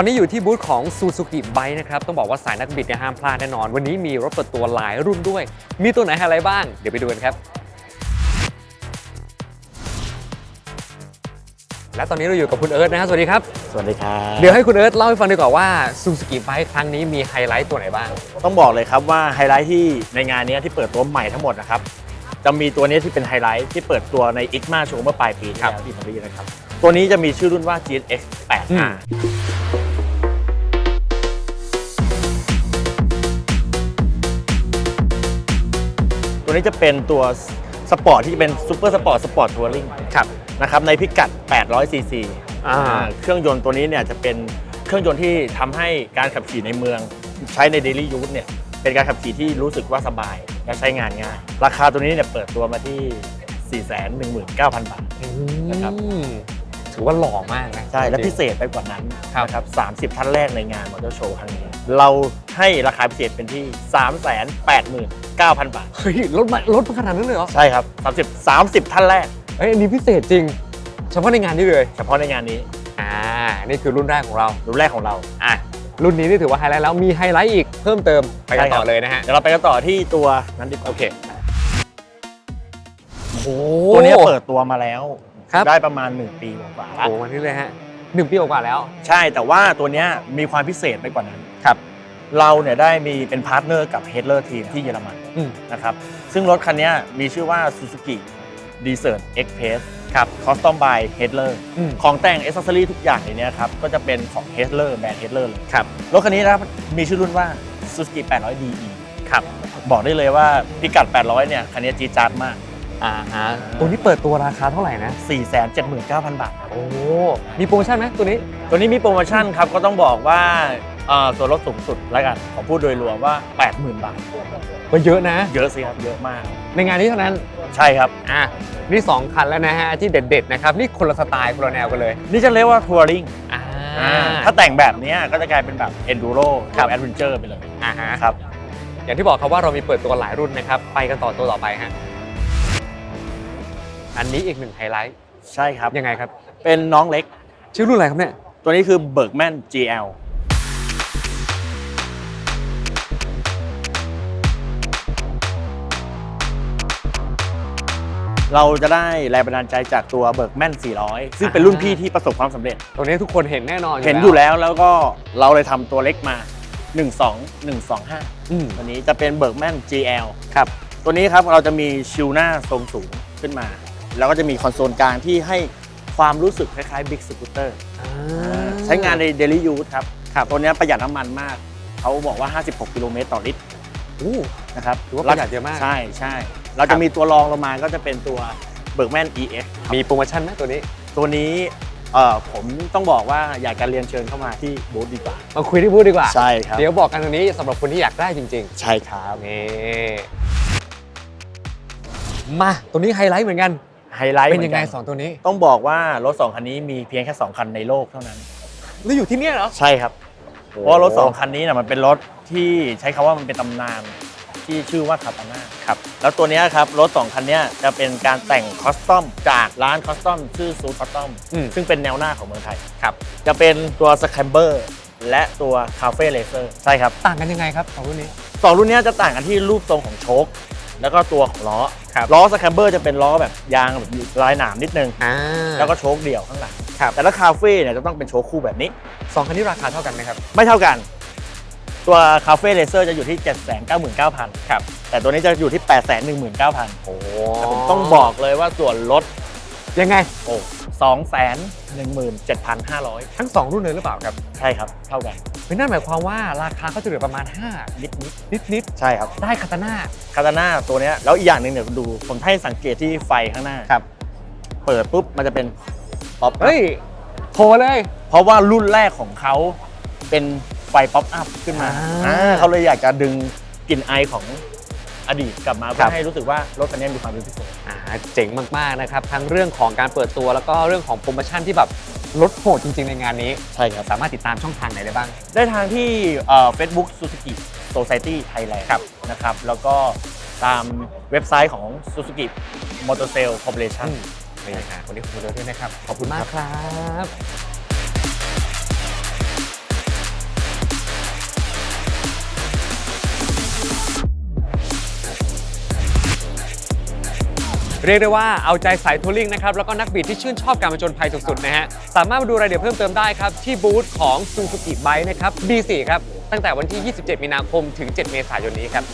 อนนี้อยู่ที่บูธของ Suzuki Bike นะครับ ต้องบอกว่าสายนักบิดเนี่ยห้ามพลาดแน่นอน วันนี้มีรถเปิดตัวหลายรุ่นด้วย มีตัวไหนอะไรบ้าง เดี๋ยวไปดูกันครับ และตอนนี้เราอยู่กับคุณเอิร์ธนะฮะสวัสดีครับ สวัสดีครับ เดี๋ยวให้คุณเอิร์ธเล่าให้ฟังดีกว่าว่า Suzuki Bike ครั้งนี้มีไฮไลท์ตัวไหนบ้าง ต้องบอกเลยครับว่าไฮไลท์ที่ในงานนี้ที่เปิดตัวใหม่ทั้งหมดนะครับจะมีตัวนี้ที่เป็นไฮไลท์ที่เปิดตัวใน IGMA โชว์เมื่อปลายปีที่ครับแล้วที่ปารีสนะครับ ตัวนี้จะมีชื่อรุ่นว่า GSX อืม 8R ตัวนี้จะเป็นตัวสปอร์ตที่เป็นซูเปอร์สปอร์ตสปอร์ตทัวริงครับนะครับในพิกัด 800 ซีซีอ่าเครื่องยนต์ตัวนี้เนี่ยจะเป็นเครื่องยนต์ที่ทำให้การขับขี่ในเมืองใช้ในเดลี่ยูสเนี่ยเป็นการขับขี่ที่รู้สึกว่าสบายและใช้งานง่าย ราคาตัวนี้เนี่ยเปิดตัวมาที่ 419,000 บาทนะครับอืม ถือว่าหล่อมากนะใช่ และจริงๆพิเศษไปกว่านั้นครับนะครับ 30 ท่านแรกในงานมอเตอร์โชว์ครั้งนี้ เราให้ราคาพิเศษเป็นที่ 389,000 บาท เฮ้ยลดมาลดมาขนาดนั้นเลยเหรอ ใช่ครับ 30 30 ท่านแรกเอ้ยอันนี้พิเศษจริง เฉพาะในงานนี้เลย เฉพาะในงานนี้ อ่า นี่คือรุ่นแรกของเรา รุ่นแรกของเรา อะ รุ่นนี้นี่ถือว่าไฮไลท์แล้ว มีไฮไลท์อีกเพิ่มเติม ไปกันใช่ครับต่อเลยนะฮะ เดี๋ยวเราไปกันต่อที่ตัวนั้นดีกว่า โอเคโอ้โหตัวนี้เปิดตัวมาแล้ว ครับ ได้ประมาณ 1 ปีกว่าๆโอ้แล้วโหวันนี้เลยฮะหนึ่งปีกว่าแล้ว ใช่แต่ว่าตัวเนี้ยมีความพิเศษไปกว่านั้นครับ เราเนี่ยได้มีเป็นพาร์ทเนอร์กับ h e a d l e r Team ที่เยอรมันอืม นะครับซึ่งรถคันเนี้ยมีชื่อว่า Suzuki Desert Express ครับ Custom by h e a d l e r อืม ของแต่ง a อ c e s s o r y ทุกอย่างในเนี้ยครับก็จะเป็นของ h e a d l e r แบรนด์ h e a d l e r เลยครับ รถคันนี้นะครับมีชื่อรุ่นว่า Suzuki 800 DE ครับ บอกได้เลยว่าพิกัด 800 เนี่ย คันนี้จีดจาดมาก อ่าฮะตัวนี้เปิดตัวราคาเท่าไหร่นะ479,000 บาทโอ้มีโปรโมชั่นไหมตัวนี้ ตัวนี้มีโปรโมชั่นครับก็ต้องบอกว่าเอ่อส่วนลดสูงสุดแล้วกันขอพูดโดยรวมว่า 80,000 บาท ก็เยอะนะ เยอะสิครับเยอะมาก ในงานนี้เท่านั้นใช่ครับ อะนี่2คันแล้วนะฮะที่เด็ดๆนะครับนี่คนละสไตล์คนละแนวกันเลยนี่จะเรียกว่าทัวริงอ่าถ้าแต่งแบบเนี้ยก็จะกลายเป็นแบบ enduro ครับแอดเวนเจอร์ไปเลยอ่าฮะครับ อย่างที่บอกครับว่าเรามีเปิดตัวหลายรุ่นนะครับ ไปกันต่อตัวต่อไปฮะ อันนี้อีกหนึ่งไฮไลท์ใช่ครับ ยังไงครับ เป็นน้องเล็ก ชื่อรุ่นอะไรครับเนี่ย ตัวนี้คือ Bergman GL เราจะได้แรงบันดาลใจจากตัว Bergman 400 ซึ่งเป็นรุ่นพี่ที่ประสบความสำเร็จ ตัวนี้ทุกคนเห็นแน่นอนเห็นอยู่แล้วแล้วก็เราเลยทำตัวเล็กมา 12 125อืมตัวนี้จะเป็น Bergman GL ครับ ตัวนี้ครับเราจะมีชิลหน้าทรงสูงขึ้นมา แล้วก็จะมีคอนโซลกลางที่ให้ความรู้สึกคล้ายๆ Big Scooter ใช้งานใน Daily Use ครับครับตัวนี้ประหยัดน้ำมันมาก เขาบอกว่า 56 กิโลเมตรต่อลิตรอู้นะครับถือว่าประหยัดเยอะมากใช่ใช่เราจะมีตัวรองลงมาก็จะเป็นตัว Bergman EX ครับมีโปรโมชั่นไหมตัวนี้ ตัวนี้เอ่อผมต้องบอกว่าอยากจะเรียนเชิญเข้ามาที่บูธดีกว่ามาคุยที่พูดดีกว่าใช่ครับเดี๋ยวบอกกันตรงนี้สำหรับคนที่อยากได้จริงใช่ครับๆนี่มาตัวนี้ไฮไลท์เหมือนกัน ไฮไลท์เป็นยังไงหมือกัสองตัวนี้ ต้องบอกว่ารถ2คันนี้มีเพียงแค่2คันในโลกเท่านั้นแล้วอยู่ที่เนี่ยเหรอ ใช่ครับ เพราะว่ารถ2คันนี้นะมันเป็นรถที่ใช้คำว่ามันเป็นตำนานที่ชื่อว่าคาตาน่าครับ แล้วตัวเนี้ยครับ รถ2คันเนี้ยจะเป็นการแต่งคอสตอมจากร้านคอสตอมชื่อซูคอสตอมอืมซึ่งเป็นแนวหน้าของเมืองไทยครับ จะเป็นตัวสแคมเบอร์และตัวคาเฟ่เลเซอร์ใช่ครับ ต่างกันยังไงครับสองรุ่นนี้สองรุ่นเนี้ยจะต่างกันที่รูปทรงของโชคแล้วก็ตัวของล้อ ครับล้อสแคมเบอร์จะเป็นล้อแบบยางแบบลายหนามนิดนึง อ่าแล้วก็โชคเดี่ยวข้างหลังครับแต่ถ้าคาเฟ่เนี่ยจะต้องเป็นโชคคู่แบบนี้ สองคันนี้ราคาเท่ากันไหมครับ ไม่เท่ากัน ตัวคาเฟ่เลเซอร์จะอยู่ที่ 799,000 ครับ แต่ตัวนี้จะอยู่ที่ 819,000โอ้แต่ผมต้องบอกเลยว่าส่วนลดยังไง โอ้ 217,500 ทั้งสองรุ่นเลยหรือเปล่าครับใช่ครับเท่ากันเฮ้ยนั่นหมายความว่าราคาเขาจะเหลือประมาณ 5 นิดนิดนิดนิดๆใช่ครับๆได้คาตาน่าคาตาน่าตัวเนี้ยแล้วอีกอย่างหนึ่งเนี่ยคุณดูผมให้สังเกตที่ไฟข้างหน้า ครับเปิดปุ๊บมันจะเป็นป๊อปเฮ้ยโทรเลย เพราะว่ารุ่นแรกของเขาเป็นไฟป๊อปอัพขึ้นมาอ่า อ่าเขาเลยอยากจะดึงกลิ่นไอของ อดีตกลับมาคเพื่รัอบให้รู้สึกว่ารถคันนี้มีความเป็นพิเศษ อ่าเจ๋งมากๆนะครับ ทั้งเรื่องของการเปิดตัวแล้วก็เรื่องของโปรโมชั่นที่แบบลดโหดจริง ๆ ในงานนี้ ใช่ครับ สามารถติดตามช่องทางไหนได้บ้าง ได้ทางที่เฟซบุ๊ก Suzuki Society Thailand ครับนะครับ แล้วก็ตามเว็บไซต์ของ Suzuki Motor Sale Corporation นี่นะวันนี้ขอบคุณด้วยนะครับ ขอบคุณมากครับ เรียกได้ว่าเอาใจสายทัวริงนะครับแล้วก็นักบิดที่ชื่นชอบการผจญภัยสุดๆนะฮะสามารถมาดูรายละเอียดเพิ่มเติมได้ครับที่บูธของ Suzuki Bike นะครับ B4 ครับตั้งแต่วันที่ 27 มีนาคมถึง 7 เมษายนนี้ครับ